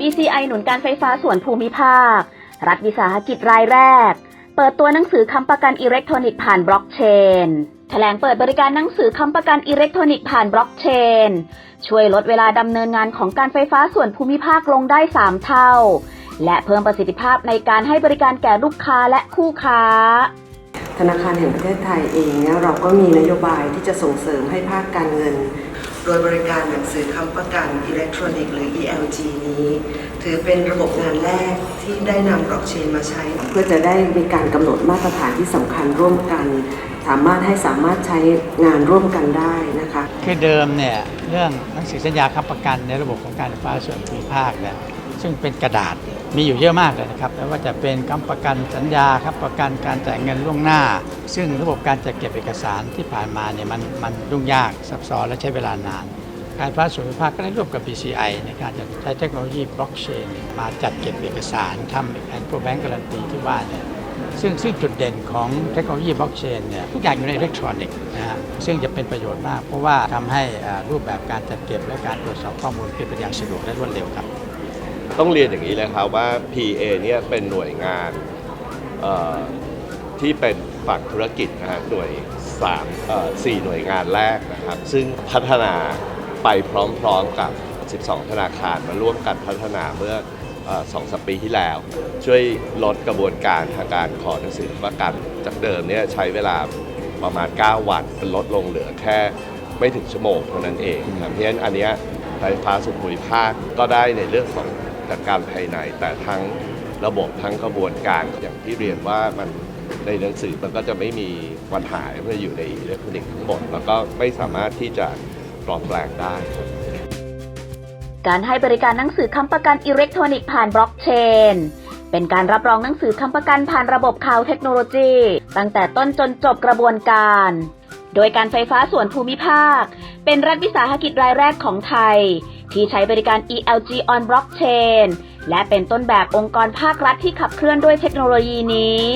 BCI หนุนการไฟฟ้าส่วนภูมิภาค รัฐวิสาหกิจรายแรก เปิดตัวหนังสือค้ำประกันอิเล็กทรอนิกส์ผ่านบล็อกเชนแถลงเปิดบริการหนังสือค้ำประกันอิเล็กทรอนิกส์ผ่านบล็อกเชน ช่วยลดเวลาดำเนินงานของการไฟฟ้าส่วนภูมิภาคลงได้ 3 เท่า และเพิ่มประสิทธิภาพในการให้บริการแก่ลูกค้าและคู่ค้า ธนาคารแห่งประเทศไทยเองเนี่ยเราก็มีนโยบายที่จะส่งเสริมให้ภาคการเงิน โดยบริการหนังสือค้ำประกันอิเล็กทรอนิกส์หรือ ELG นี้ ถือเป็นระบบงานแรกที่ได้นำบล็อกเชนมาใช้ เพื่อจะได้มีการกำหนดมาตรฐานที่สำคัญร่วมกัน สามารถให้สามารถใช้งานร่วมกันได้นะคะคือเดิมเนี่ยเรื่องหนังสือสัญญาค้ำประกันในระบบของการไฟฟ้าส่วนภูมิภาคเนี่ยซึ่งเป็นกระดาษ มีอยู่เยอะมากเลยนะครับไม่ว่าจะเป็นคำประกันสัญญาค้ำประกันการจ่ายเงินล่วงหน้า ซึ่งระบบการจัดเก็บเอกสารที่ผ่านมาเนี่ยมันมันยุ่งยากซับซ้อนและใช้เวลานาน การไฟฟ้าส่วนภูมิภาคก็ได้ร่วมกับ BCI ในการจะใช้เทคโนโลยีบล็อกเชนมาจัดเก็บเอกสารทำแอนโปรแบงก์การันตีที่ว่าเนี่ยซึ่งซึ่งจุดเด่นของเทคโนโลยีบล็อกเชนเนี่ยทุกอย่างอยู่ในอิเล็กทรอนิกส์นะฮะซึ่งจะเป็นประโยชน์มาก เพราะว่าทำให้รูปแบบการจัดเก็บและการตรวจสอบข้อมูลเป็นไปอย่างสะดวกและรวดเร็วครับ ต้องเรียนอย่างนี้เลยครับว่า PA เนี่ยเป็นหน่วยงานที่เป็นฝั่งธุรกิจนะฮะหน่วย3เอ่อ4หน่วยงานแรกนะครับ ซึ่งพัฒนาไปพร้อมๆกับ 12 ธนาคารมาร่วมกันพัฒนาเมื่ออ่อสองสปีที่แล้ว ช่วยลดกระบวนการทางการขอหนังสือประกันจากเดิมเนี่ยใช้เวลาประมาณ 9 วันลดลงเหลือแค่ไม่ถึงชั่วโมงเท่านั้นเองครับเพราะฉะนั้นอันเนี้ยไฟฟ้าส่วนภูมิภาคก็ได้ในเรื่องของ จัดการภายใน แต่ทั้งระบบทั้งกระบวนการอย่างที่เรียนว่ามันในหนังสือมันก็จะไม่มีวันหายมันอยู่ในอิเล็กทรอนิกส์ทั้งหมด แล้วก็ไม่สามารถที่จะปลอมแปลงได้การให้บริการหนังสือค้ำประกันอิเล็กทรอนิกส์ผ่านบล็อกเชน เป็นการรับรองหนังสือค้ำประกันผ่านระบบข่าวเทคโนโลยี ตั้งแต่ต้นจนจบกระบวนการ โดยการไฟฟ้าส่วนภูมิภาค เป็นรัฐวิสาหกิจรายแรกของไทย ที่ใช้บริการ ELG on Blockchain และเป็นต้นแบบองค์กรภาครัฐที่ขับเคลื่อนด้วยเทคโนโลยีนี้